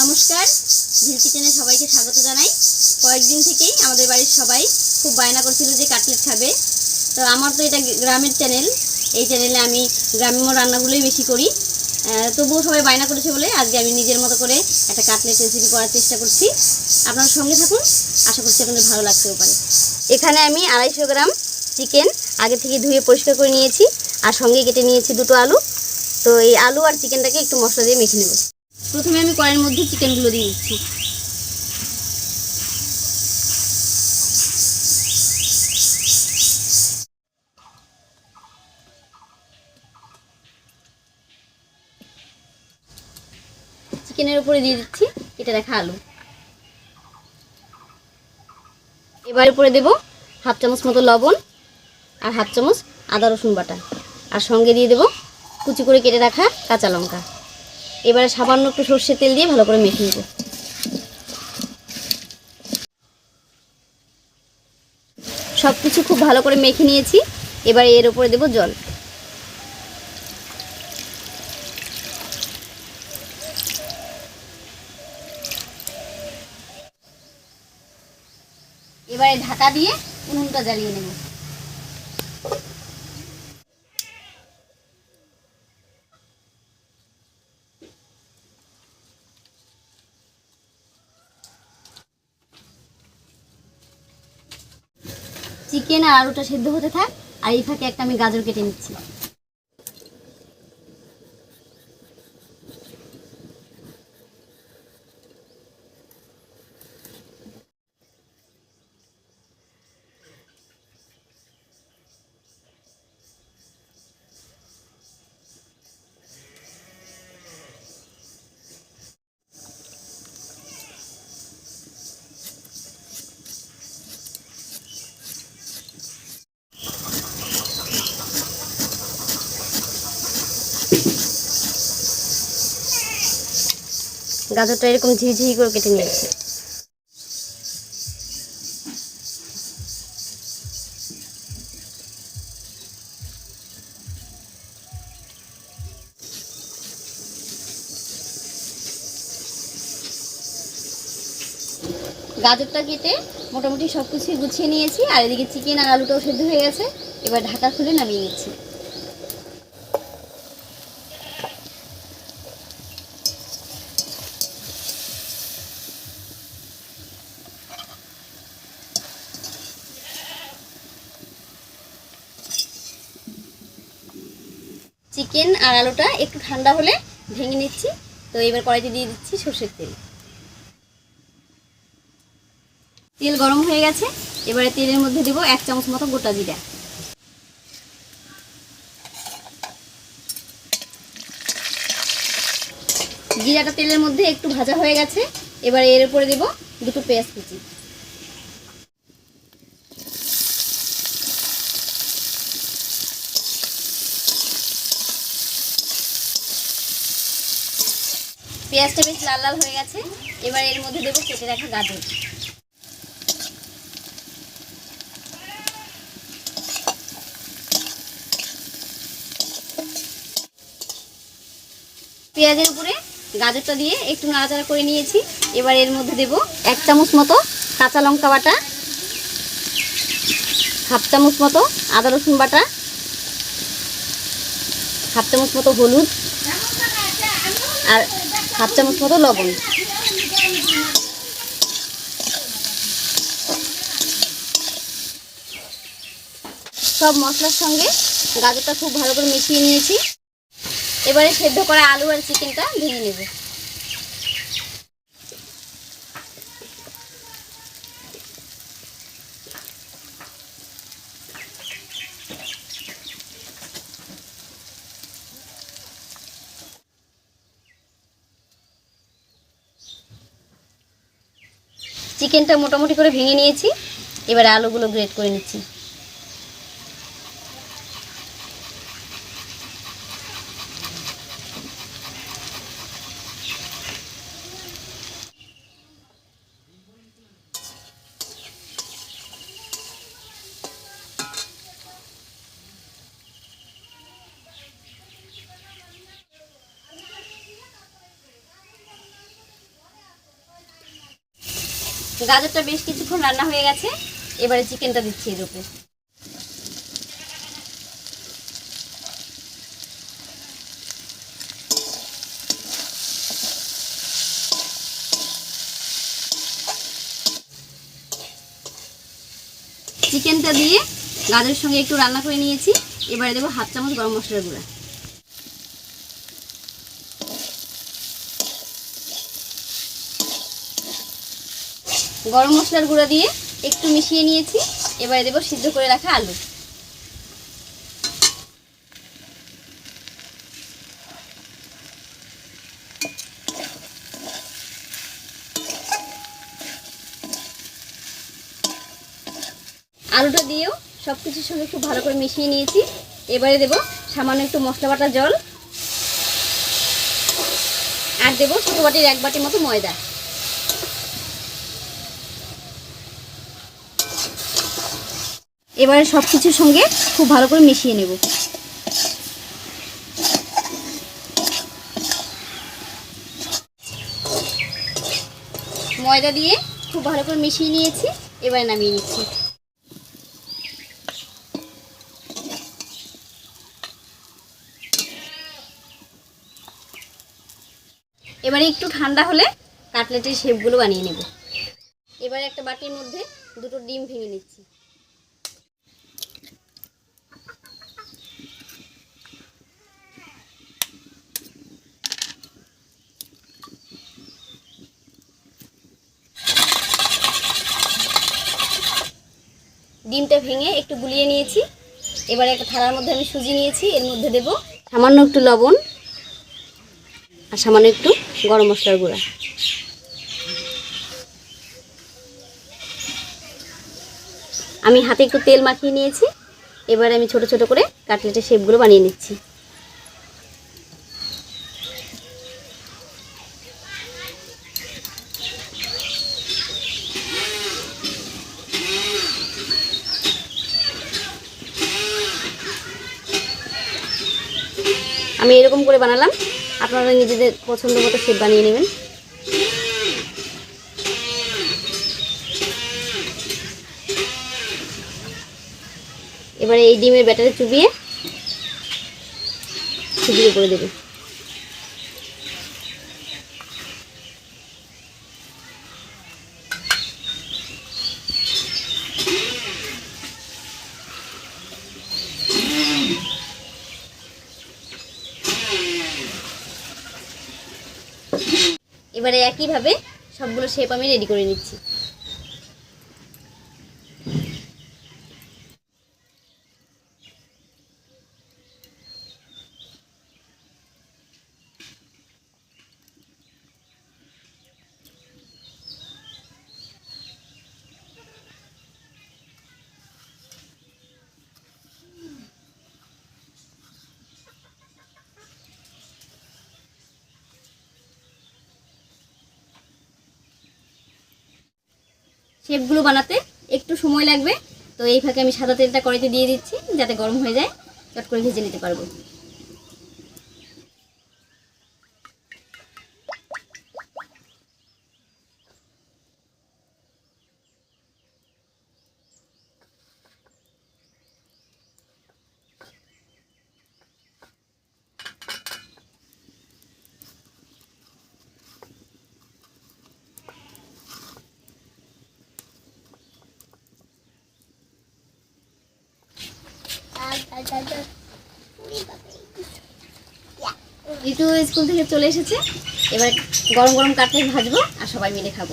নমস্কার ঝিল কিচেনে সবাইকে স্বাগত জানাই। কয়েকদিন থেকেই আমাদের বাড়ির সবাই খুব বায়না করছিল যে কাটলেট খাবে। তো আমার তো এটা গ্রামের চ্যানেল, এই চ্যানেলে আমি গ্রাম্য রান্নাগুলোই বেশি করি। তবুও সবাই বায়না করেছে বলে আজকে আমি নিজের মতো করে একটা কাটলেট রেসিপি করার চেষ্টা করছি। আপনারা সঙ্গে থাকুন, আশা করছি আপনাদের ভালো লাগতেও পারে। এখানে আমি আড়াইশো গ্রাম চিকেন আগে থেকে ধুয়ে পরিষ্কার করে নিয়েছি, আর সঙ্গে কেটে নিয়েছি দুটো আলু। তো এই আলু আর চিকেনটাকে একটু মশলা দিয়ে মেখে নেব। প্রথমে আমি কড়াইয়ের মধ্যে চিকেনগুলো দিয়ে দিচ্ছি। চিকেনের উপরে দিয়ে দিচ্ছি, এটা রাখা আলু। এবার উপরে দেব হাফ চামচ মতো লবণ আর হাফ চামচ আদা রসুন বাটা। আর সঙ্গে দিয়ে দেব কুচি করে কেটে রাখা কাঁচা লঙ্কা। এবারে সামান্য একটু সর্ষের তেল দিয়ে ভালো করে মেখে নেব। সব কিছু খুব ভালো করে মেখে নিয়েছি। এবার এর উপরে দেব জল। এবারে ঢাকা দিয়ে উনুনটা জ্বালিয়ে নেব। চিকেন আর আলুটা সেদ্ধ হতে থাক আর এই ফাঁকে একটা আমি গাজর কেটে নিচ্ছি। গাজরটা এরকম ঝিঝি করে কেটে নিয়েছি গাজরটা কেটে মোটামুটি সব কিছুই গুছিয়ে নিয়েছি, আর এদিকে চিকেন আর আলুটাও সেদ্ধ হয়ে গেছে। এবার ঢাকা খুলে নামিয়ে নিচ্ছি চিকেন আর আলুটা একটু ঠান্ডা হলে ভেঙে নিচ্ছি। তো এবার কড়াইতে দিয়ে দিচ্ছি সর্ষের তেল। তেল গরম হয়ে গেছে। এবারে তেলের মধ্যে দেবো এক চামচ মতো গোটা জিরা। জিরাটা তেলের মধ্যে একটু ভাজা হয়ে গেছে। এবার এর উপরে দেবো দুটো পেঁয়াজ কুচি। পেঁয়াজটা বেশ লাল লাল হয়ে গেছে। এবার এর মধ্যে দেবো কেটে রাখা গাজর। পেঁয়াজের উপরে গাজরটা দিয়ে একটু নাড়াচাড়া করে নিয়েছি। এবার এর মধ্যে দেব এক চামচ মতো কাঁচা লঙ্কা বাটা, হাফ চামচ মতো আদা রসুন বাটা, হাফ চামচ মতো হলুদ, আর হাফ চামচ মতো লবণ। সব মশলার সঙ্গে গাজরটা খুব ভালো করে মিশিয়ে নিয়েছি। এবারে সেদ্ধ করা আলু আর চিকেনটা ভেঙে নেব। চিকেনটা মোটামুটি করে ভেঙে নিয়েছি। এবার আলুগুলো গ্রেট করে নিচ্ছি। গাজরটা বেশ কিছুক্ষণ রান্না হয়ে গেছে। এবারে চিকেনটা দিচ্ছি এর উপরে। চিকেনটা দিয়ে গাজরের সঙ্গে একটু রান্না করে নিয়েছি। এবারে দেবো হাফ চামচ গরম মশলার গুঁড়া। গরম মশলার গুঁড়া দিয়ে একটু মিশিয়ে নিয়েছি। এবারে দেবো সিদ্ধ করে রাখা আলু। আলুটা দিয়েও সব কিছুর সঙ্গে খুব ভালো করে মিশিয়ে নিয়েছি। এবারে দেবো সামান্য একটু মশলা বাটা জল। আর দেবো ছোটো বাটির এক বাটির মতো ময়দা। এবারে সব কিছুর সঙ্গে খুব ভালো করে মিশিয়ে নেব। ময়দা দিয়ে খুব ভালো করে মিশিয়ে নিয়েছি, এবারে নামিয়ে নিচ্ছি। এবারে একটু ঠান্ডা হলে কাটলেটের শেপগুলো বানিয়ে নেব। এবারে একটা বাটির মধ্যে দুটো ডিম ভেঙে নিচ্ছি। ডিমটা ভেঙে একটু গুলিয়ে নিয়েছি। এবারে একটা থালার মধ্যে আমি সুজি নিয়েছি, এর মধ্যে দেব সামান্য একটু লবণ আর সামান্য একটু গরম মশলার গুঁড়া। আমি হাতে একটু তেল মাখিয়ে নিয়েছি। এবারে আমি ছোট ছোট করে কাটলেটের শেপগুলো বানিয়ে নিচ্ছি আমি এরকম করে বানালাম। আপনারা নিজেদের পছন্দ মতো শেপ বানিয়ে নেবেন। এবারে এই ডিমের ব্যাটারে চুবিয়ে চুবিয়ে করে দেবে। এবারে একইভাবে সবগুলো শেপ আমি রেডি করে নিচ্ছি। শেপগুলো বানাতে একটু সময় লাগবে। তো এই ফাঁকে আমি সাদা তেলটা কড়াইতে দিয়ে দিচ্ছি, যাতে গরম হয়ে যায়। চট করে ভেজে নিতে পারব। ঋতু স্কুল থেকে চলে এসেছে। এবার গরম গরম কাটলেট ভাজবো আর সবাই মিলে খাব।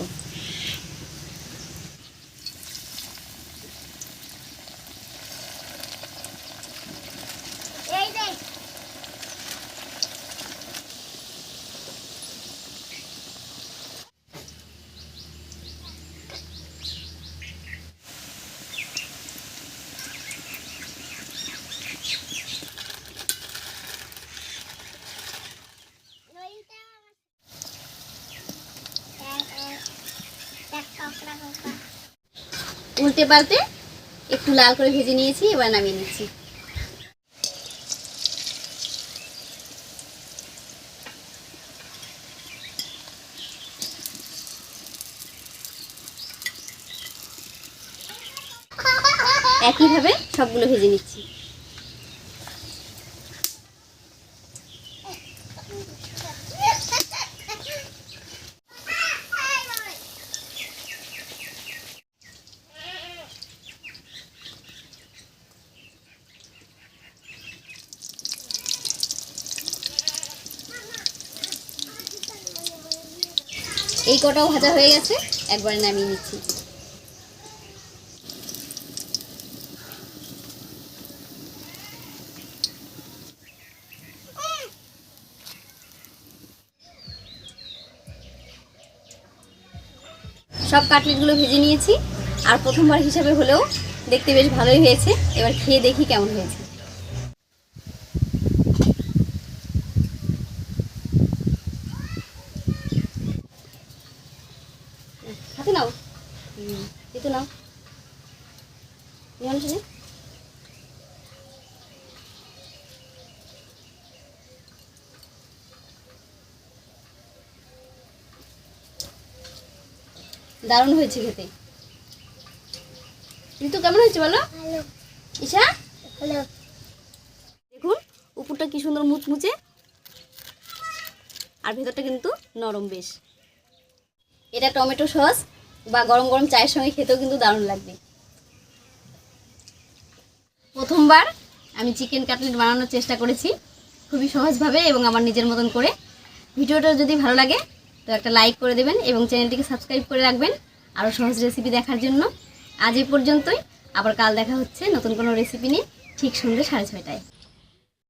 উল্টে পাল্টে একটু লাল করে ভেজে নিয়েছি এবার নামিয়ে নিচ্ছি। একইভাবে সবগুলো ভেজে নিচ্ছি। এই কটাও ভাজা হয়ে গেছে, একবারে নামিয়ে নিচ্ছি। সব কাটলেটগুলো ভেজে নিয়েছি, আর প্রথমবার হিসাবে হলেও দেখতে বেশ ভালোই হয়েছে। এবার খেয়ে দেখি কেমন হয়েছে হাতে নাও হুম, এই তো নাও নিয়ে আনো শুনে দারুণ হয়েছে খেতে। ঋতু কেমন হয়েছে বলো? ঈশা? দেখুন উপরটা কি সুন্দর মুচমুচে আর ভেতরটা কিন্তু নরম বেশ। এটা টমেটো সস বা গরম গরম চায়ের সঙ্গে খেতেও কিন্তু দারুণ লাগবে। প্রথমবার আমি চিকেন কাটলেট বানানোর চেষ্টা করেছি খুবই সহজভাবে এবং আমার নিজের মতন করে। ভিডিওটা যদি ভালো লাগে তো একটা লাইক করে দেবেন এবং চ্যানেলটিকে সাবস্ক্রাইব করে রাখবেন আরও সহজ রেসিপি দেখার জন্য। আজ এই পর্যন্তই। আবার কাল দেখা হচ্ছে নতুন কোনো রেসিপি নিয়ে ঠিক সন্ধ্যে সাড়ে ছয়টায়।